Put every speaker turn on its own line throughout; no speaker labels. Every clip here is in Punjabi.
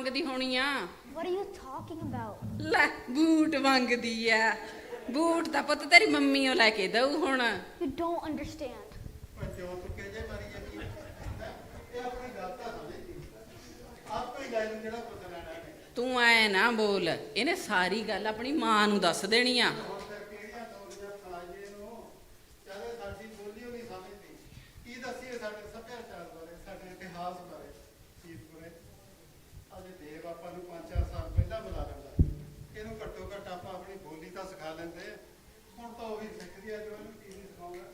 ਮੰਗਦੀ ਹੋਣੀ ਆ?
What are you talking about?
ਲੈ ਬੂਟ ਮੰਗਦੀ ਆ। ਬੂਟ ਤਾਂ ਪੁੱਤ ਤੇਰੀ ਮੰਮੀ ਉਹ ਲੈ ਕੇ ਦਊ ਹੁਣ।
ਪੁੱਤ ਲੈਣਾ ਨੇ
ਤੂੰ ਐ ਨਾ ਬੋਲ ਇਹਨੇ ਸਾਰੀ ਗੱਲ ਆਪਣੀ ਮਾਂ ਨੂੰ ਦੱਸ ਦੇਣੀ ਆ
ਹੁਣ ਫਿਰ ਕਿਹੜੀਆਂ ਦੌੜੀਆਂ ਫਲਾਈਏ ਨੂੰ ਚਾਹੇ ਸਾਡੀ ਬੋਲੀ ਉਹ ਨਹੀਂ ਸਮਝਦੀ ਕੀ ਦੱਸੀਏ ਸਾਡੇ ਸੱਭਿਆਚਾਰ ਬਾਰੇ ਸਾਡੇ ਇਤਿਹਾਸ ਬਾਰੇ ਚੀਜ਼ ਬਾਰੇ ਅਜੇ ਦੇਵ ਆਪਾਂ ਨੂੰ 5-4 ਸਾਲ ਪਹਿਲਾਂ ਬੁਲਾ ਲੈਂਦਾ ਇਹਨੂੰ ਘੱਟੋ ਘੱਟ ਆਪਾਂ ਆਪਣੀ ਬੋਲੀ ਤਾਂ ਸਿਖਾ ਲੈਂਦੇ ਹੁਣ ਤਾਂ ਉਹ ਵੀ ਸਿੱਖਦੀ ਆ ਜੋ ਇਹਨੂੰ ਕੀ ਨਹੀਂ ਸਿਖਾਉਂਦਾ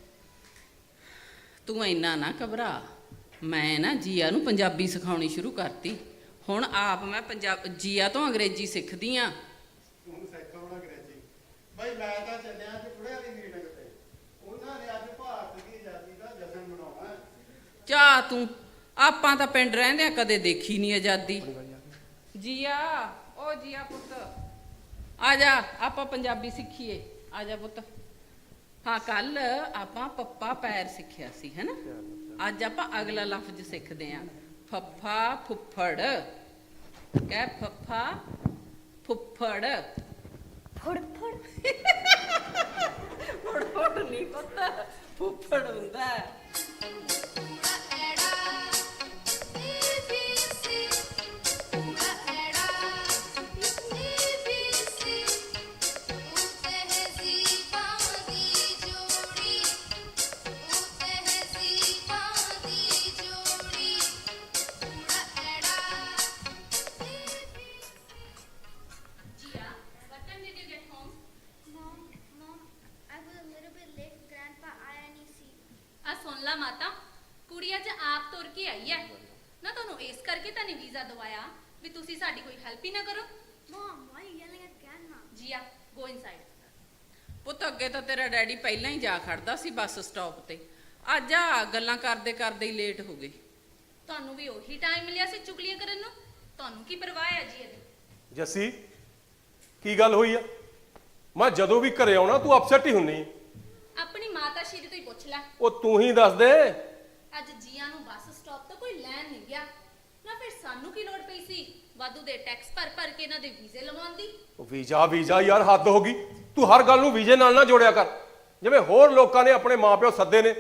ਤੂੰ ਇੰਨਾ ਨਾ ਘਬਰਾ। ਮੈਂ ਨਾ ਜੀਆ ਨੂੰ ਪੰਜਾਬੀ ਸਿਖਾਉਣੀ ਸ਼ੁਰੂ ਕਰਤੀ। ਹੁਣ ਆਪ ਮੈਂ ਪੰਜਾਬ ਜੀਆ ਤੋਂ ਅੰਗਰੇਜ਼ੀ ਸਿੱਖਦੀ ਆ।
ਤੂੰ ਸਿੱਖ ਹੋਣਾ ਅੰਗਰੇਜ਼ੀ। ਬਈ ਮੈਂ ਤਾਂ ਚੱਲਿਆ ਅੱਜ ਬੁੜਿਆਂ ਦੀ ਮੀਟਿੰਗ ਤੇ। ਉਹਨਾਂ ਨੇ ਅੱਜ ਭਾਰਤ ਦੀ ਆਜ਼ਾਦੀ ਦਾ ਜਸ਼ਨ ਮਨਾਉਣਾ ਹੈ।
ਚਾ ਤੂੰ ਆਪਾਂ ਤਾਂ ਪਿੰਡ ਰਹਿੰਦੇ ਆ ਕਦੇ ਦੇਖੀ ਨਹੀਂ ਆਜ਼ਾਦੀ। ਜੀਆ ਓ ਜੀਆ ਪੁੱਤ। ਆ ਜਾ ਆਪਾਂ ਪੰਜਾਬੀ ਸਿੱਖੀਏ। ਆ ਜਾ ਪੁੱਤ। ਹਾਂ ਕੱਲ ਆਪਾਂ ਪੱਪਾ ਪੈਰ ਸਿੱਖਿਆ ਸੀ ਹੈਨਾ ਅੱਜ ਆਪਾਂ ਅਗਲਾ ਲਫ਼ਜ਼ ਸਿੱਖਦੇ ਆਂ ਫੱਫਾ ਫੁੱਫੜ। ਕਹਿ ਫੱਫਾ ਫੁੱਫੜ।
Put put.
ਫੁੱਫੜ ਫੁੱਫੜ ਨਹੀਂ ਪੁੱਤ ਫੁੱਫੜ ਹੁੰਦਾ।
ਤੇਰਾ
ਡੈਡੀ ਪਹਿਲਾਂ ਹੀ ਜਾ ਖੜਦਾ ਸੀ ਬੱਸ ਸਟਾਪ ਤੇ। ਅੱਜ ਆ ਗੱਲਾਂ ਕਰਦੇ ਕਰਦੇ ਹੀ ਲੇਟ ਹੋ ਗਈ
ਤੁਹਾਨੂੰ ਵੀ ਉਹੀ ਟਾਈਮ ਮਿਲਿਆ ਸੀ ਚੁਗਲੀਆਂ ਕਰਨ ਨੂੰ? ਤੁਹਾਨੂੰ ਕੀ ਪਰਵਾਹ ਹੈ ਜੀ ਇਹਦੀ?
ਜੱਸੀ ਕੀ ਗੱਲ ਹੋਈ ਆ? ਮੈਂ ਜਦੋਂ ਵੀ ਘਰੇ ਆਉਣਾ ਤੂੰ ਅਪਸੈਟ ਹੀ ਹੁੰਨੀ
ਆਪਣੀ ਮਾਤਾ ਸ਼੍ਰੀ ਤੋਂ ਹੀ ਪੁੱਛ ਲੈ।
ਉਹ ਤੂੰ ਹੀ ਦੱਸ ਦੇ।
ਅੱਜ ਜੀਆ ਨੂੰ ਬੱਸ ਸਟਾਪ ਤੋਂ ਕੋਈ ਲੈਣ ਨਹੀਂ ਗਿਆ। ਨਾ ਫਿਰ ਸਾਨੂੰ ਕੀ ਲੋੜ ਪਈ ਸੀ? ਵਾਧੂ ਦੇ ਟੈਕਸ ਭਰ ਭਰ ਕੇ ਇਹਨਾਂ ਦੇ ਵੀਜ਼ੇ ਲਵਾਉਣ ਦੀ।
ਉਹ ਵੀਜ਼ਾ ਵੀਜ਼ਾ ਯਾਰ ਹੱਦ ਹੋ ਗਈ। ਤੂੰ ਹਰ ਗੱਲ ਨੂੰ ਵੀਜ਼ੇ ਨਾਲ ਨਾ ਜੋੜਿਆ ਕਰ। ਜਿਵੇਂ ਹੋਰ ਲੋਕਾਂ ਨੇ ਆਪਣੇ ਮਾਪਿਓ ਸੱਦੇ ਨੇ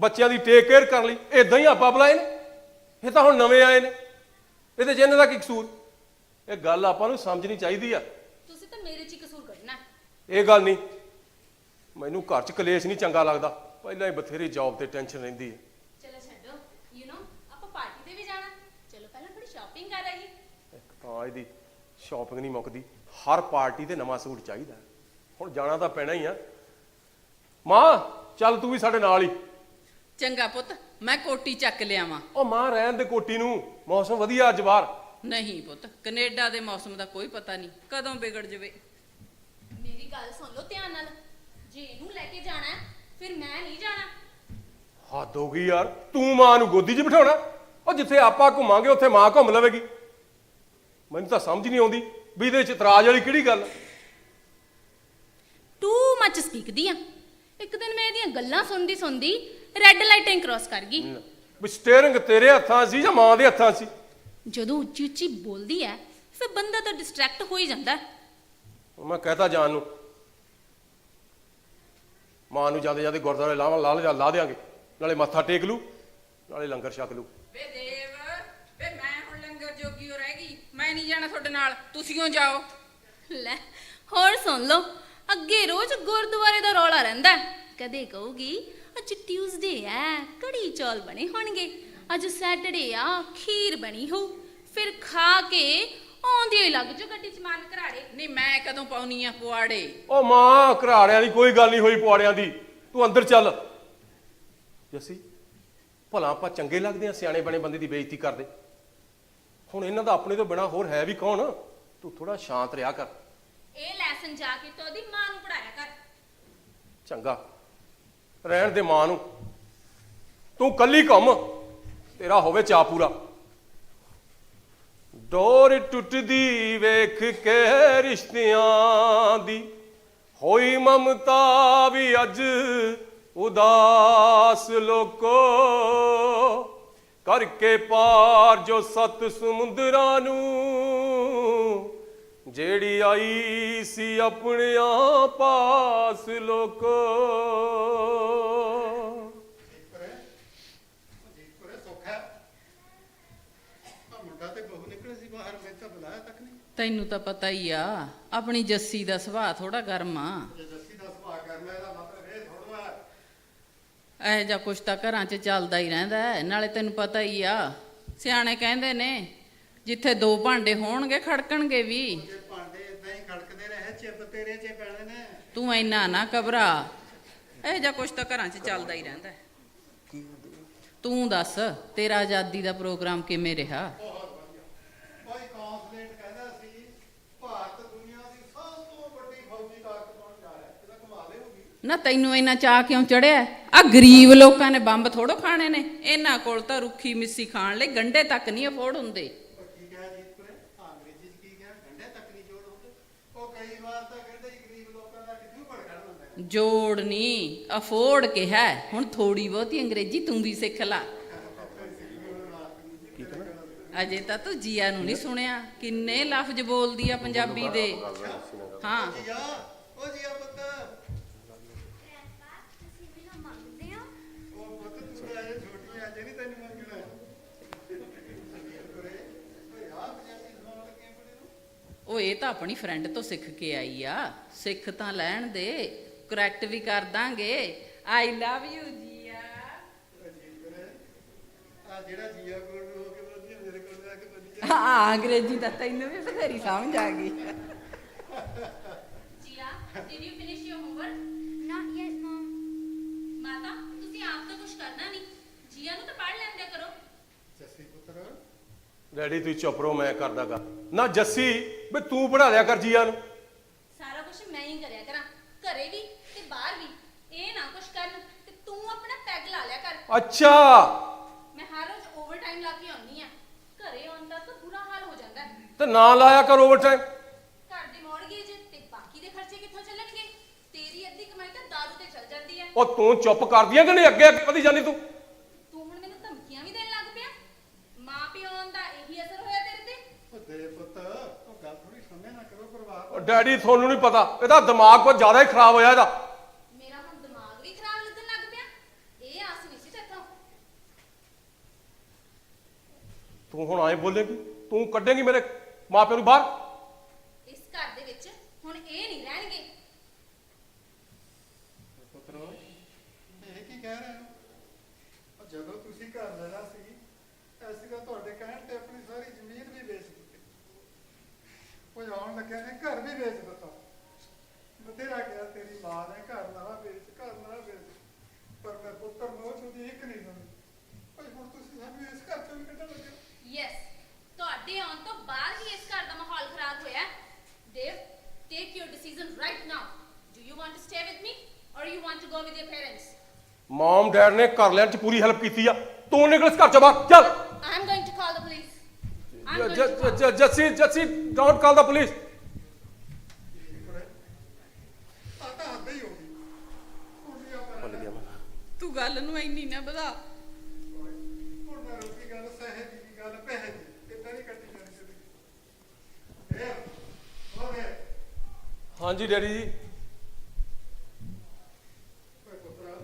ਬੱਚਿਆਂ ਦੀ ਟੇਕ ਕੇਅਰ ਕਰਨ ਲਈ ਇਦਾਂ ਹੀ ਆਪਾਂ ਬੁਲਾਏ ਨੇ। ਇਹ ਤਾਂ ਹੁਣ ਨਵੇਂ ਆਏ ਨੇ। ਇਹਦੇ ਚ ਇਹਨਾਂ ਦਾ ਕੀ ਕਸੂਰ? ਇਹ ਗੱਲ ਆਪਾਂ ਨੂੰ ਸਮਝਣੀ ਚਾਹੀਦੀ ਆ।
ਤੁਸੀਂ ਤਾਂ ਮੇਰੇ 'ਚ ਹੀ ਕਸੂਰ ਕੱਢਣਾ ਹੈ।
ਇਹ ਗੱਲ ਨਹੀਂ। ਮੈਨੂੰ ਘਰ 'ਚ ਕਲੇਸ਼ ਨਹੀਂ ਚੰਗਾ ਲੱਗਦਾ। ਪਹਿਲਾਂ ਹੀ ਬਥੇਰੀ ਜੌਬ ਤੇ ਟੈਨਸ਼ਨ ਰਹਿੰਦੀ ਹੈ
ਚਲੋ ਛੱਡੋ। ਯੂ نو ਆਪਾਂ ਪਾਰਟੀ ਤੇ ਵੀ ਜਾਣਾ। ਚਲੋ ਪਹਿਲਾਂ ਥੋੜੀ ਸ਼ਾਪਿੰਗ ਕਰ ਆਈਏ।
ਇੱਕ ਤਾਂ ਇਹਦੀ ਸ਼ਾਪਿੰਗ ਨਹੀਂ ਮੁੱਕਦੀ। ਹਰ ਪਾਰਟੀ ਤੇ ਨਵਾਂ ਸੂਟ ਚਾਹੀਦਾ। ਹੁਣ ਜਾਣਾ ਤਾਂ ਪੈਣਾ ਹੀ ਆ। ਮਾਂ ਚੱਲ ਤੂੰ ਵੀ ਸਾਡੇ ਨਾਲ ਹੀ।
ਚੰਗਾ ਪੁੱਤ ਮੈਂ ਕੋਟੀ ਚੱਕ ਲਿਆਵਾਂ।
ਉਹ ਮਾਂ ਰਹਿਣ ਦੇ ਕੋਟੀ ਨੂੰ ਮੌਸਮ ਵਧੀਆ ਅੱਜ ਬਾਹਰ।
ਨਹੀਂ ਪੁੱਤ ਕੈਨੇਡਾ ਦੇ ਮੌਸਮ ਦਾ ਕੋਈ ਪਤਾ ਨਹੀਂ ਕਦੋਂ ਵਿਗੜ ਜਵੇ।
ਮੇਰੀ ਗੱਲ ਸੁਣ ਲਓ ਧਿਆਨ ਨਾਲ। ਜੇ ਇਹਨੂੰ ਲੈ ਕੇ ਜਾਣਾ ਹੈ, ਫਿਰ ਮੈਂ ਨਹੀਂ ਜਾਣਾ।
ਹੱਦ ਹੋ ਗਈ ਯਾਰ ਤੂੰ ਮਾਂ ਨੂੰ ਗੋਦੀ 'ਚ ਬਿਠਾਉਣਾ? ਉਹ ਜਿੱਥੇ ਆਪਾਂ ਘੁੰਮਾਂਗੇ ਉੱਥੇ ਮਾਂ ਘੁੰਮ ਲਵੇਗੀ। ਮੈਨੂੰ ਤਾਂ ਸਮਝ ਨਹੀਂ ਆਉਂਦੀ ਵੀ ਇਹਦੇ 'ਚ ਇਤਰਾਜ਼ ਵਾਲੀ ਕਿਹੜੀ ਗੱਲ
ਟੂ ਮੱਚ ਸਪੀਕਦੀ ਆ। ਇੱਕ ਦਿਨ ਮੈਂ ਇਹਦੀਆਂ ਗੱਲਾਂ ਸੁਣਦੀ ਸੁਣਦੀ ਰੈੱਡ ਲਾਈਟਿੰਗ ਕ੍ਰਾਸ ਕਰ ਗਈ।
ਵੀ ਸਟੀਅਰਿੰਗ ਤੇਰੇ ਹੱਥਾਂ ਸੀ ਜਾਂ ਮਾਂ ਦੇ ਹੱਥਾਂ ਸੀ?
ਜਦੋਂ ਉੱਚੀ ਉੱਚੀ ਬੋਲਦੀ ਹੈ ਫਿਰ ਬੰਦਾ ਤਾਂ ਡਿਸਟਰੈਕਟ ਹੋ ਹੀ ਜਾਂਦਾ ਹੈ।
ਮੈਂ ਕਹਤਾ ਜਾਣ ਨੂੰ ਮਾਂ ਨੂੰ ਜਾਂਦੇ ਜਾਂਦੇ ਗੁਰਦੁਆਰੇ ਲਾਵਾਂ ਲਾ ਲਾ ਲਾ ਦਿਆਂਗੇ। ਨਾਲੇ ਮੱਥਾ ਟੇਕ ਲੂ ਨਾਲੇ ਲੰਗਰ ਛਕ ਲੂ
ਵੇ ਦੇਵ ਵੇ ਮੈਂ ਹੁਣ ਲੰਗਰ ਜੋਗੀ ਹੋ ਰਹਿ ਗਈ ਮੈਂ ਨਹੀਂ ਜਾਣਾ ਤੁਹਾਡੇ ਨਾਲ ਤੁਸੀਂਓ ਜਾਓ?
ਲੈ ਹੋਰ ਸੁਣ ਲਓ ਅੱਗੇ ਰੋਜ਼ ਗੁਰਦੁਆਰੇ ਦਾ ਰੌਲਾ ਰਹਿੰਦਾ ਹੈ। ਕਦੇ ਕਹੂਗੀ ਅੱਜ ਟਿਊਜ਼ਡੇ ਹੈ ਕੜੀ ਚੌਲ ਬਣੇ ਹੋਣਗੇ। ਅੱਜ ਸੈਟਰਡੇ ਆ ਖੀਰ ਬਣੀ ਹੋ ਫਿਰ ਖਾ ਕੇ ਆਉਂਦੀ ਹੀ ਲੱਗ ਜੋ ਗੱਡੀ ਚ ਮਾਰਨ ਘਰਾੜੇ।
ਨਹੀਂ ਮੈਂ ਕਦੋਂ ਪਾਉਣੀ ਆ ਪੁਆੜੇ?
ਉਹ ਮਾਂ ਘਰਾੜਿਆਂ ਦੀ ਕੋਈ ਗੱਲ ਨਹੀਂ ਹੋਈ ਪੁਆੜਿਆਂ ਦੀ। ਤੂੰ ਅੰਦਰ ਚੱਲ। ਜੱਸੀ ਭਲਾ ਆਪਾਂ ਚੰਗੇ ਲੱਗਦੇ ਆ ਸਿਆਣੇ ਬਣੇ ਬੰਦੇ ਦੀ ਬੇਇੱਜ਼ਤੀ ਕਰਦੇ। ਹੁਣ ਇਹਨਾਂ ਦਾ ਆਪਣੇ ਤੋਂ ਬਿਨਾ ਹੋਰ ਹੈ ਵੀ ਕੌਣ? ਤੂੰ ਥੋੜਾ ਸ਼ਾਂਤ ਰਿਹਾ ਕਰ।
ਇਹ ਲੈਸਨ ਜਾ ਕੇ ਤੋ ਉਹਦੀ ਮਾਂ ਨੂੰ ਪੜਾਇਆ ਕਰ।
ਚੰਗਾ। ਰਹਿਣ ਦੇ ਮਾਂ ਨੂੰ। ਤੂੰ ਕੱਲੀ ਕੰਮ ਤੇਰਾ ਹੋਵੇ ਚਾ ਪੂਰਾ। ਡੋਰ ਟੁੱਟਦੀ ਵੇਖ ਕੇ ਰਿਸ਼ਤਿਆਂ ਦੀ। ਹੋਈ ਮਮਤਾ ਵੀ ਅੱਜ ਉਦਾਸ ਲੋਕੋ। ਕਰਕੇ ਪਾਰ ਜੋ ਸਤ ਸਮੁੰਦਰਾਂ ਨੂੰ। ਜਿਹੜੀ ਆਈ ਸੀ ਆਪਣਿਆਂ ਪਾਸ ਲੋਕੋ।
ਤੈਨੂੰ ਤਾਂ ਪਤਾ ਹੀ ਆ, ਆਪਣੀ ਜੱਸੀ ਦਾ ਸੁਭਾਅ ਥੋੜਾ ਗਰਮ ਆ।
ਜੱਸੀ ਦਾ ਸੁਭਾਅ ਕਰਨਾ ਇਹਦਾ ਮਤਲਬ ਇਹ ਥੋੜਾ
ਇਹ ਜਾਂ ਕੁਛ ਤਾਂ ਘਰਾਂ 'ਚ ਚੱਲਦਾ ਹੀ ਰਹਿੰਦਾ ਹੈ। ਨਾਲੇ ਤੈਨੂੰ ਪਤਾ ਹੀ ਆ। ਸਿਆਣੇ ਕਹਿੰਦੇ ਨੇ, ਜਿੱਥੇ ਦੋ ਭਾਂਡੇ ਹੋਣਗੇ, ਖੜਕਣਗੇ ਵੀ।
ਖੜਕਦੇ ਰਹੇ ਚਿੱਬ ਤੇਰੇ 'ਚ ਪੈਣੇ ਨੇ।
ਤੂੰ ਇੰਨਾ ਨਾ ਘਬਰਾ। ਇਹ ਜਾਂ ਕੁਛ ਤਾਂ ਘਰਾਂ 'ਚ ਚੱਲਦਾ ਹੀ ਰਹਿੰਦਾ। ਹੈ। ਤੂੰ ਦੱਸ ਤੇਰਾ ਆਜ਼ਾਦੀ ਦਾ ਪ੍ਰੋਗਰਾਮ ਕਿਵੇਂ ਰਿਹਾ?
ਬਹੁਤ ਵਧੀਆ। ਕੋਈ ਕੌਂਸਲੇਟ ਕਹਿੰਦਾ ਸੀ ਭਾਰਤ ਦੁਨੀਆ ਦੀ ਸਭ ਤੋਂ ਵੱਡੀ ਫੌਜੀ ਤਾਕਤ ਬਣ ਜਾ ਰਿਹਾ? ਇਹਦਾ ਕਮਾਲ ਹੀ ਹੋ ਗਈ।
ਨਾ ਤੈਨੂੰ ਇੰਨਾ ਚਾਹ ਕਿਉਂ ਚੜਿਆ? ਆ ਗਰੀਬ ਲੋਕਾਂ ਨੇ ਬੰਬ ਥੋੜੋ ਖਾਣੇ ਨੇ। ਇਹਨਾਂ ਕੋਲ ਤਾਂ ਰੁੱਖੀ ਮਿੱਸੀ ਖਾਣ ਲਈ ਗੰਡੇ ਤੱਕ ਨਹੀਂ ਅਫੋਰਡ ਹੁੰਦੇ
ਉਹ ਕੀ ਕਿਹਾ ਜੀਤਪੁਰੇ ਅੰਗਰੇਜ਼ੀ 'ਚ ਕੀ ਕਿਹਾ ਗੰਢੇ ਤੱਕ ਨਹੀਂ ਜੋੜ ਹੁੰਦੇ ਉਹ ਕਈ ਵਾਰ ਤਾਂ ਕਹਿੰਦੇ ਸੀ ਗਰੀਬ ਲੋਕਾਂ ਦਾ ਕਿੱਥੋਂ
ਜੋੜਨੀ ਅਫੋਰਡ ਕਿਹਾ ਹੁਣ ਥੋੜੀ ਬਹੁਤੀ ਅੰਗਰੇਜ਼ੀ ਤੂੰ ਵੀ ਸਿੱਖ ਲਾ। ਅਜੇ ਤਾਂ ਤੂੰ ਜੀਆ ਨੂੰ ਨਹੀਂ ਸੁਣਿਆ। ਕਿੰਨੇ ਲਫ਼ਜ਼ ਬੋਲਦੀ ਆ ਪੰਜਾਬੀ ਦੇ। ਹਾਂ।
ਉਹ ਜੀਆ ਪੁੱਤ ਉਹ
ਇਹ ਤਾਂ ਆਪਣੀ ਫਰੈਂਡ ਤੋਂ ਸਿੱਖ ਕੇ ਆਈ ਆ। ਸਿੱਖ ਤਾਂ ਲੈਣ ਦੇ। ਕਰੈਕਟ ਵੀ ਕਰ ਦਾਂਗੇ। ਆਈ ਲਵ ਯੂ ਜੀਆ
ਆ ਜਿਹੜਾ ਜੀਆ ਕੋਲ ਨੂੰ ਹੋ ਕੇ ਬੋਲਦੀ ਆ, ਮੇਰੇ ਕੋਲ ਆ ਕੇ ਬੋਲੀ ਜਾ
ਹਾਂ ਅੰਗਰੇਜ਼ੀ ਤਾਂ ਤੈਨੂੰ ਵੀ ਬਥੇਰੀ ਸਮਝ ਆ ਗਈ।
Jiya did you finish your homework
not yet mom.
ਮਾਤਾ ਤੁਸੀਂ ਆਪ ਤਾਂ ਕੁਝ ਕਰਨਾ ਨਹੀਂ। ਜੀਆ ਨੂੰ ਤਾਂ ਪੜ੍ਹ ਲੈਂਦਿਆ ਕਰੋ।
ਜੱਸੀ ਪੁੱਤਰ।
ਡੈਡੀ ਤੂੰ ਚੁੱਪ ਰਹੋ ਮੈਂ ਕਰਦਾਗਾ ਨਾ ਜੱਸੀ ਵੀ ਤੂੰ ਪੜਾ ਲਿਆ ਕਰ ਜੀਆ ਨੂੰ।
ਸਾਰਾ ਕੁਝ ਮੈਂ ਹੀ ਕਰਿਆ ਕਰਾਂ। ਘਰੇ ਵੀ ਤੇ ਬਾਹਰ ਵੀ ਇਹ ਨਾ ਕੁਝ ਕਰਨ ਤੇ ਤੂੰ ਲਾ ਲਿਆ ਕਰ।
ਅੱਛਾ।
ਮੈਂ ਹਰ ਰੋਜ਼ ਓਵਰਟਾਈਮ ਲਾ ਕੇ ਆਉਣੀ ਆ ਘਰੇ ਆਉਣ ਦਾ ਤਾਂ ਬੁਰਾ ਹਾਲ ਹੋ ਜਾਂਦਾ ਹੈ।
ਤੇ ਨਾ ਲਾਇਆ ਕਰ ਓਵਰ ਟਾਈਮ
ਘਰ ਦੇ ਮੌਰਗੇਜ ਤੇ ਬਾਕੀ ਦੇ ਖਰਚੇ ਕਿੱਥੋਂ ਚੱਲਣਗੇ? ਤੇਰੀ ਅੱਧੀ ਕਮਾਈ ਤਾਂ ਦਾਰੂ ਤੇ ਚੱਲ ਜਾਂਦੀ ਹੈ।
ਉਹ ਤੂੰ ਚੁੱਪ ਕਰਦੀਆਂ ਕਿ ਨਹੀਂ ਅੱਗੇ ਅੱਗੇ ਵਧੀ ਜਾਂਦੀ ਤੂੰ?
ਤੂੰ ਹੁਣ ਮੈਨੂੰ ਧਮਕੀਆਂ ਵੀ ਦੇਣ ਲੱਗ ਪਿਆ। ਮਾਂ ਪਿਓ ਦਾ ਇਹੀ ਅਸਰ ਹੋਇਆ ਤੇਰੇ ਤੇ।
ਉਹ ਦੇ ਪੁੱਤ ਉਹ ਗੱਲ ਥੋੜੀ ਸਮਝਿਆ ਨਾ ਕਰੋ ਪਰਿਵਾਰ
ਉਹ ਡੈਡੀ ਤੁਹਾਨੂੰ ਨਹੀਂ ਪਤਾ। ਇਹਦਾ ਦਿਮਾਗ ਕੁਝ ਜ਼ਿਆਦਾ ਹੀ ਖਰਾਬ ਹੋਇਆ ਇਹਦਾ
ਮੇਰਾ ਹੁਣ ਦਿਮਾਗ ਵੀ ਖਰਾਬ ਲੱਗਣ ਲੱਗ ਪਿਆ ਇਹ ਆਸ ਨਹੀਂ ਸੀ ਤੇਥੋਂ
ਤੂੰ ਹੁਣ ਆਏ ਬੋਲੇਗੀ ਤੂੰ ਕੱਢੇਂਗੀ ਮੇਰੇ ਮਾਪਿਆਂ ਨੂੰ ਬਾਹਰ?
ਇਸ ਘਰ ਦੇ ਵਿੱਚ ਹੁਣ ਇਹ ਨਹੀਂ ਰਹਿਣਗੇ।
ਪੁੱਤਰੋ ਇਹ ਕੀ ਕਹਿ ਰਹੇ ਹੋ? ਉਹ ਜਦੋਂ ਤੁਸੀਂ ਘਰ ਲੈਣਾ ਸੀ ਅਸੀਂ ਤਾਂ ਤੁਹਾਡੇ ਕਹਿਣ ਤੇ ਆਪਣੀ ਸਾਰੀ ਜ਼ਮੀਨ ਵੀ ਵੇਚ ਦਿੱਤੀ। ਕੋਈ ਆਉਣ ਲੱਗਿਆ ਨੇ ਘਰ ਵੀ ਵੇਚ ਦਿੱਤਾ। ਬਥੇਰਾ ਗਿਆ ਤੇਰੀ ਮਾਂ ਨੇ ਘਰ ਨਾ ਵੇਚ ਘਰ ਨਾ ਵੇਚ। ਪਰ ਮੈਂ ਪੁੱਤਰ ਨੂੰ ਉਹਦੀ ਇੱਕ ਨਹੀਂ ਸੁਣੀ ਭਾਈ ਹੁਣ ਤੁਸੀਂ ਸਾਨੂੰ ਇਸ ਘਰ ਚੋਂ ਵੀ ਕੱਢਣ ਲੱਗੇ।
ਯੈਸ ਤੁਹਾਡੇ ਆਉਣ ਤੋਂ ਬਾਅਦ ਹੀ ਇਸ ਘਰ ਦਾ ਮਾਹੌਲ ਖਰਾਬ ਹੋਇਆ Dev take your decision right now do you want to stay with me or you want to go with your parents
mom dad ਨੇ ਘਰ ਲੈਣ ਚ ਪੂਰੀ ਹੈਲਪ ਕੀਤੀ ਆ। ਤੂੰ ਨਿਕਲ ਇਸ ਘਰ ਚੋਂ ਬਾਹਰ ਚੱਲ।
I am going to call the police
Jassi Jassi don't call the police
ਤੂੰ
ਗੱਲ ਨੂੰ ਇੰਨੀ ਨਾ ਵਧਾ
ਹੁਣ ਨਾ ਰੋਕੀ ਗੱਲ ਸਹਿ ਦੀ ਵੀ ਗੱਲ ਪਹਿ ਦੀ ਇਦਾਂ ਨਹੀਂ ਕੱਟੀ ਜਾਣੀ ਜ਼ਿੰਦਗੀ
ਹਾਂਜੀ ਡੈਡੀ ਜੀ
ਕੋਈ ਪੁੱਤਰਾ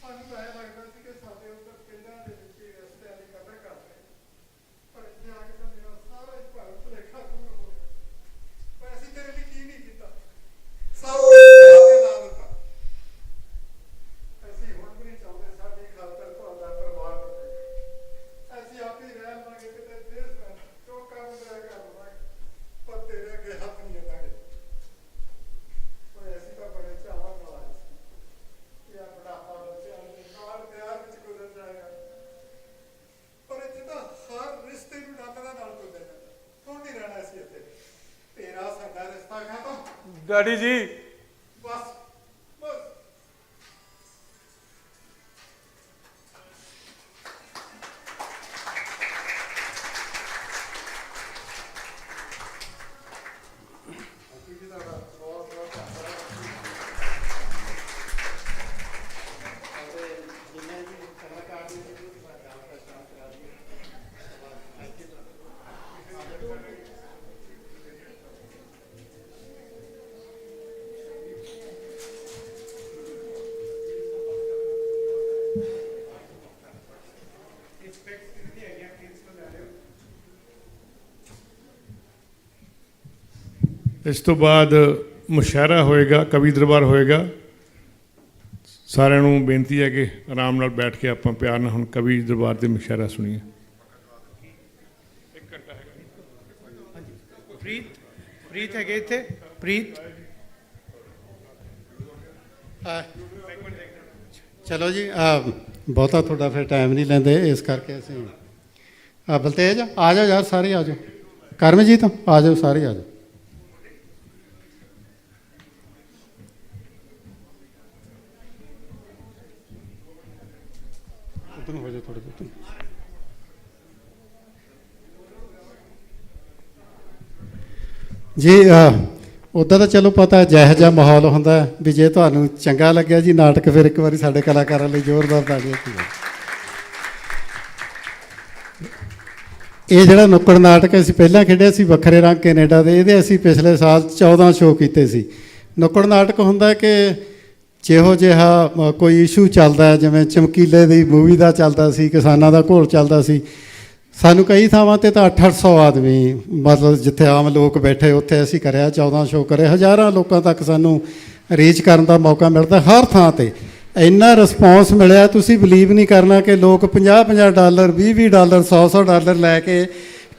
ਸਾਨੂੰ ਤਾਂ ਇਹ ਲੱਗਦਾ ਸੀ ਕਿ ਸਾਡੇ ਉੱਤੇ ਪਿੰਡਾਂ ਦੇ ਵਿੱਚ ਹੀ ਰਸਤਿਆਂ ਦੀ ਕਦਰ ਕਰਦੇ ਪਰ ਇੱਥੇ ਆ ਕੇ ਤਾਂ ਮੇਰਾ ਸਾਰਾ ਹੀ ਭਾਰਤ ਭੁਲੇਖਾ ਦੂਰ ਹੋ ਗਿਆ ਪਰ ਅਸੀਂ ਤੇਰੇ ਲਈ ਕੀ ਨਹੀਂ ਕੀਤਾ ਸਭ ਕੁਝ ਤੇਰੇ ਲਾ ਦਿੱਤਾ ਅਸੀਂ ਹੁਣ ਵੀ ਨਹੀਂ ਚਾਹੁੰਦੇ ਸਾਡੀ ਖਾਤਰ ਤੁਹਾਡਾ ਪਰਿਵਾਰ ਬਣੇ ਅਸੀਂ ਆਪ ਹੀ ਰਹਿ ਲਵਾਂਗੇ ਕਿਤੇ ਦੇਸ਼ ਵਿੱਚ ਜੋ ਕੰਮ ਮੇਰਾ ਕਰ ਲਵਾਂਗੇ ਪਰ ਤੇਰੇ ਅੱਗੇ ਹੱਥ ਨਹੀਂ ਅਡਾਂਗੇ ਓਏ ਅਸੀਂ ਤਾਂ ਬੜੇ ਚਾਹਾਂ ਨਾਲ ਆਏ ਸੀ ਕਿ ਆ ਬੁਢਾਪਾ ਬੱਚਿਆਂ ਦੇ ਨਾਲ ਪਿਆਰ ਵਿੱਚ ਗੁਜ਼ਰ ਜਾਏਗਾ ਪਰ ਇੱਥੇ ਤਾਂ ਹਰ ਰਿਸ਼ਤੇ ਨੂੰ ਡਾਕਟਰਾਂ ਨਾਲ ਗੁਜ਼ਰ ਜਾਂਦਾ ਹੁਣ ਨਹੀਂ ਰਹਿਣਾ ਸੀ ਇੱਥੇ ਤੇਰਾ ਸਾਡਾ ਰਿਸ਼ਤਾ ਖਤਮ
ਡੈਡੀ ਜੀ
ਬਸ ਬਸ ਜੀ ਤੁਹਾਡਾ ਬਹੁਤ ਬਹੁਤ ਧੰਨਵਾਦ ਅਤੇ ਜਿੰਨੇ ਵੀ ਕਲਾਕਾਰ ਨੇ ਜੀ ਉਹ ਸਾਡਾ ਕੰਮ ਪ੍ਰਸ਼ਾਨ ਕਰਾ ਦਿਓ
ਇਸ ਤੋਂ ਬਾਅਦ ਮੁਸ਼ਾਇਰਾ ਹੋਏਗਾ ਕਵੀ ਦਰਬਾਰ ਹੋਏਗਾ। ਸਾਰਿਆਂ ਨੂੰ ਬੇਨਤੀ ਹੈ ਕਿ ਆਰਾਮ ਨਾਲ ਬੈਠ ਕੇ ਆਪਾਂ ਪਿਆਰ ਨਾਲ ਹੁਣ ਕਵੀ ਦਰਬਾਰ ਦੇ ਮੁਸ਼ਾਇਰਾ ਸੁਣੀਏ।
ਪ੍ਰੀਤ ਪ੍ਰੀਤ ਹੈਗੇ ਇੱਥੇ? ਪ੍ਰੀਤ? ਚਲੋ ਜੀ ਬਹੁਤਾ ਤੁਹਾਡਾ ਫਿਰ ਟਾਈਮ ਨਹੀਂ ਲੈਂਦੇ ਇਸ ਕਰਕੇ ਅਸੀਂ ਆ ਬਲਤੇਜ ਆ ਜਾਓ ਯਾਰ ਸਾਰੇ ਆ ਜਾਓ। ਕਰਮਜੀਤ ਆ ਜਾਓ ਸਾਰੇ ਆ ਜਾਓ। ਥੋੜੇ ਜਿਹਾ ਜੀ ਉਦਾਂ ਤਾਂ ਚਲੋ ਪਤਾ ਜਿਹੋ ਜਿਹਾ ਮਾਹੌਲ ਹੁੰਦਾ ਵੀ ਜੇ ਤੁਹਾਨੂੰ ਚੰਗਾ ਲੱਗਿਆ ਜੀ ਨਾਟਕ, ਫਿਰ ਇੱਕ ਵਾਰੀ ਸਾਡੇ ਕਲਾਕਾਰਾਂ ਲਈ ਜ਼ੋਰਦਾਰ ਤਾੜੀਆਂ ਇਹ ਜਿਹੜਾ ਨੁੱਕੜ ਨਾਟਕ ਅਸੀਂ ਪਹਿਲਾਂ ਖੇਡਿਆ ਸੀ ਵੱਖਰੇ ਰੰਗ ਕੈਨੇਡਾ ਦੇ, ਇਹਦੇ ਅਸੀਂ ਪਿਛਲੇ ਸਾਲ 14 ਸ਼ੋਅ ਕੀਤੇ ਸੀ। ਨੁੱਕੜ ਨਾਟਕ ਹੁੰਦਾ ਕਿ ਜਿਹੋ ਜਿਹਾ ਕੋਈ ਇਸ਼ੂ ਚੱਲਦਾ, ਜਿਵੇਂ ਚਮਕੀਲੇ ਦੀ ਮੂਵੀ ਦਾ ਚੱਲਦਾ ਸੀ, ਕਿਸਾਨਾਂ ਦਾ ਘੋਲ ਚੱਲਦਾ ਸੀ, ਸਾਨੂੰ ਕਈ ਥਾਵਾਂ ਤੇ ਤਾਂ 8-800 ਆਦਮੀ, ਮਤਲਬ ਜਿੱਥੇ ਆਮ ਲੋਕ ਬੈਠੇ, ਉੱਥੇ ਅਸੀਂ ਕਰਿਆ 14 ਸ਼ੋਅ ਕਰੇ, ਹਜ਼ਾਰਾਂ ਲੋਕਾਂ ਤੱਕ ਸਾਨੂੰ ਰੀਚ ਕਰਨ ਦਾ ਮੌਕਾ ਮਿਲਦਾ ਹਰ ਥਾਂ ਤੇ। ਇੰਨਾ ਰਿਸਪੌਂਸ ਮਿਲਿਆ, ਤੁਸੀਂ ਬਲੀਵ ਨਹੀਂ ਕਰਨਾ ਕਿ ਲੋਕ 50-50 ਡਾਲਰ 20-20 ਡਾਲਰ 100-100 ਡਾਲਰ ਲੈ ਕੇ